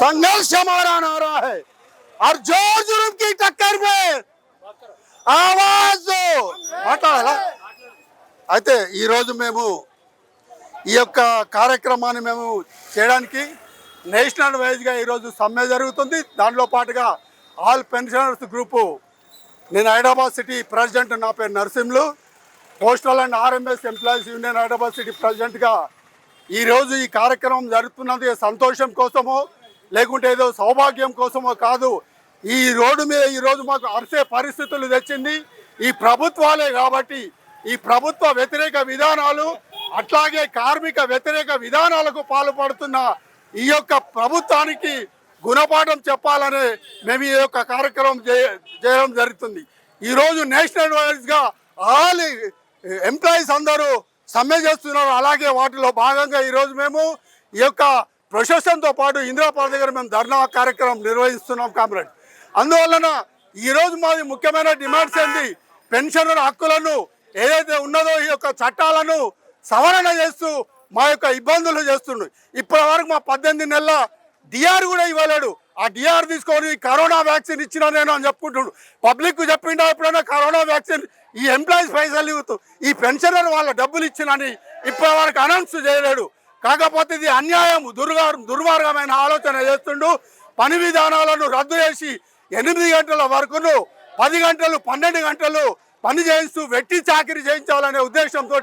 संघर्ष हमारा नारा है और जोर जुर्म की टक्कर में ఆవాజ్ మాట్లాడాలా అయితే ఈరోజు మేము ఈ యొక్క కార్యక్రమాన్ని మేము చేయడానికి నేషనల్ వైజ్గా ఈరోజు సమ్మె జరుగుతుంది. దానిలో పాటుగా ఆల్ పెన్షనర్స్ గ్రూపు నేను హైదరాబాద్ సిటీ ప్రెసిడెంట్ నా పేరు Narasimhulu. Postal and RMS employees union Hyderabad city ప్రెసిడెంట్గా ఈరోజు ఈ కార్యక్రమం జరుగుతున్నది సంతోషం కోసమో లేకుంటే ఏదో సౌభాగ్యం కోసమో కాదు. ఈ రోడ్డు మీద ఈరోజు మాకు అరిసే పరిస్థితులు తెచ్చింది. ఈ ప్రభుత్వాలే కాబట్టి ఈ ప్రభుత్వ వ్యతిరేక విధానాలు అట్లాగే కార్మిక వ్యతిరేక విధానాలకు పాల్పడుతున్న ఈ యొక్క ప్రభుత్వానికి గుణపాఠం చెప్పాలనే మేము ఈ యొక్క కార్యక్రమం చేయడం జరుగుతుంది. ఈరోజు నేషనల్ వైజ్గా ఆల్ ఎంప్లాయీస్ అందరూ సమ్మె చేస్తున్నారు. అలాగే వాటిలో భాగంగా ఈరోజు మేము ఈ యొక్క ప్రొసెషన్తో పాటు ఇందిరాపాల దగ్గర మేము ధర్నా కార్యక్రమం నిర్వహిస్తున్నాం కామ్రేడ్. అందువలన ఈరోజు మాది ముఖ్యమైన డిమాండ్స్ ఏంటి? పెన్షనర్ హక్కులను ఏదైతే ఉన్నదో ఈ యొక్క చట్టాలను సవరణ చేస్తూ మా యొక్క ఇబ్బందులు చేస్తుండ్రు ఇప్పటి వరకు మా పద్దెనిమిది నెలల డిఆర్ కూడా ఇవ్వలేడు. ఆ డిఆర్ తీసుకొని కరోనా వ్యాక్సిన్ ఇచ్చిన నేను అని చెప్పుకుంటుండు. పబ్లిక్ చెప్పిండా ఎప్పుడైనా కరోనా వ్యాక్సిన్ ఈ ఎంప్లాయీస్ పైసలు ఇవ్వతూ ఈ పెన్షనర్ వాళ్ళ డబ్బులు ఇచ్చినని ఇప్పటి వరకు అనౌన్స్ చేయలేడు. కాకపోతే ఇది అన్యాయం దుర్గార్ దుర్మార్గమైన ఆలోచన చేస్తుండు. పని విధానాలను రద్దు చేసి ఎనిమిది గంటల వరకును పది గంటలు పన్నెండు గంటలు పని చేయిస్తూ వెట్టి చాకరీ చేయించాలనే ఉద్దేశంతో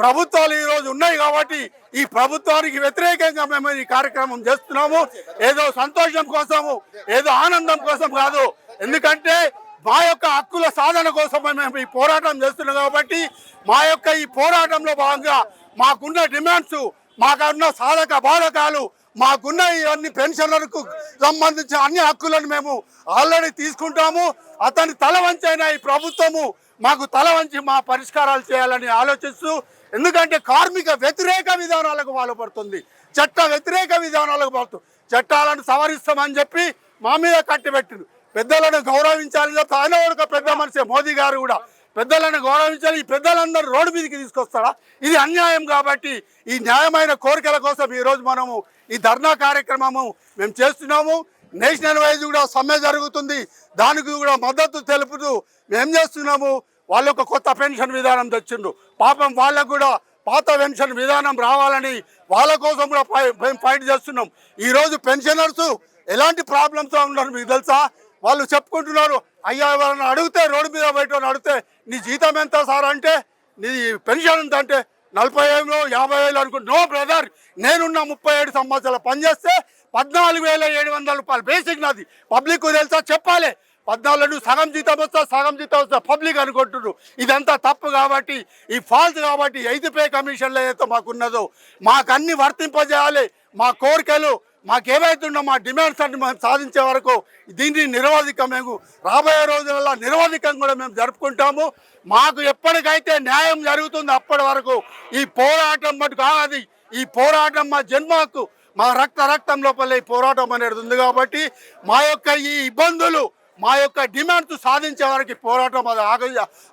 ప్రభుత్వాలు ఈరోజు ఉన్నాయి కాబట్టి ఈ ప్రభుత్వానికి వ్యతిరేకంగా మేము ఈ కార్యక్రమం చేస్తున్నాము. ఏదో సంతోషం కోసము ఏదో ఆనందం కోసం కాదు. ఎందుకంటే మా యొక్క హక్కుల సాధన కోసం మేము ఈ పోరాటం చేస్తున్నాం కాబట్టి మా యొక్క ఈ పోరాటంలో భాగంగా మాకున్న డిమాండ్స్ మాకున్న సాధక బాధకాలు మాకున్న ఇవన్నీ పెన్షన్లకు సంబంధించిన అన్ని హక్కులను మేము ఆల్రెడీ తీసుకుంటాము. అతని తల వంచైన ఈ ప్రభుత్వము మాకు తల వంచి మా పరిష్కారాలు చేయాలని ఆలోచిస్తూ ఎందుకంటే కార్మిక వ్యతిరేక విధానాలకు పాల్పడుతుంది. చట్ట వ్యతిరేక విధానాలకు పడుతుంది చట్టాలను సవరిస్తామని చెప్పి మా మీద కట్టిపెట్టింది పెద్దలను గౌరవించాలని తానే ఒక పెద్ద మనిషి మోదీ గారు కూడా. పెద్దలను గౌరవించాలి ఈ పెద్దలందరూ రోడ్డు మీదకి తీసుకొస్తారా ఇది అన్యాయం కాబట్టి ఈ న్యాయమైన కోరికల కోసం ఈరోజు మనము ఈ ధర్నా కార్యక్రమము మేము చేస్తున్నాము. నేషనల్ వైజ్ కూడా సమ్మె జరుగుతుంది. దానికి కూడా మద్దతు తెలుపుతూ మేము చేస్తున్నాము? వాళ్ళు ఒక కొత్త పెన్షన్ విధానం తెచ్చిండ్రు. పాపం వాళ్ళకు కూడా పాత పెన్షన్ విధానం రావాలని వాళ్ళ కోసం కూడా మేము ఫైట్ చేస్తున్నాం. ఈరోజు పెన్షనర్స్ ఎలాంటి ప్రాబ్లమ్స్ ఉన్నారు మీకు తెలుసా? వాళ్ళు చెప్పుకుంటున్నారు అయ్యా వాళ్ళని అడిగితే రోడ్డు మీద బయట అడిగితే నీ జీతం ఎంత సార్? అంటే నీ పెన్షన్ ఎంత? అంటే నలభై ఏళ్ళు యాభై వేలు అనుకుంటు నో బ్రదర్ నేనున్న ముప్పై ఏడు సంవత్సరాలు పనిచేస్తే పద్నాలుగు వేల ఏడు వందల రూపాయలు బేసిక్ నాది. పబ్లిక్ తెలుసా? చెప్పాలి. పద్నాలుగు సగం జీతం వస్తా సగం జీతం వస్తా పబ్లిక్ అనుకుంటున్నారు. ఇదంతా తప్పు కాబట్టి ఈ ఫాల్స్ కాబట్టి ఐదు పే కమిషన్లో ఏదైతే మాకున్నదో మాకు అన్ని వర్తింపజేయాలి. మా కోరికలు మాకేవైతుండో మా డిమాండ్స్ అన్ని మేము సాధించే వరకు దీన్ని నిరవధికం మేము రాబోయే రోజులలో నిరవధికం కూడా మేము జరుపుకుంటాము. మాకు ఎప్పటికైతే న్యాయం జరుగుతుంది అప్పటి వరకు ఈ పోరాటం మటుకు కాదు ఈ పోరాటం మా జన్మకు మా రక్త రక్తం లోపల ఈ పోరాటం అనేది ఉంది కాబట్టి మా యొక్క ఈ ఇబ్బందులు మా యొక్క డిమాండ్స్ సాధించే వారికి పోరాటం అది ఆగ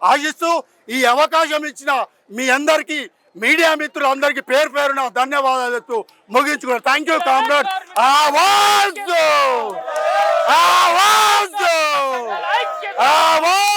ఆశిస్తూ ఈ అవకాశం ఇచ్చిన మీ అందరికీ మీడియా మిత్రులందరికీ పేరు పేరున ధన్యవాదాలు చెప్తూ ముగించుకున్నారు థ్యాంక్ యూ కామ్రాడ్ ఆవాజ్ ఆవాజ్ ఆవాజ్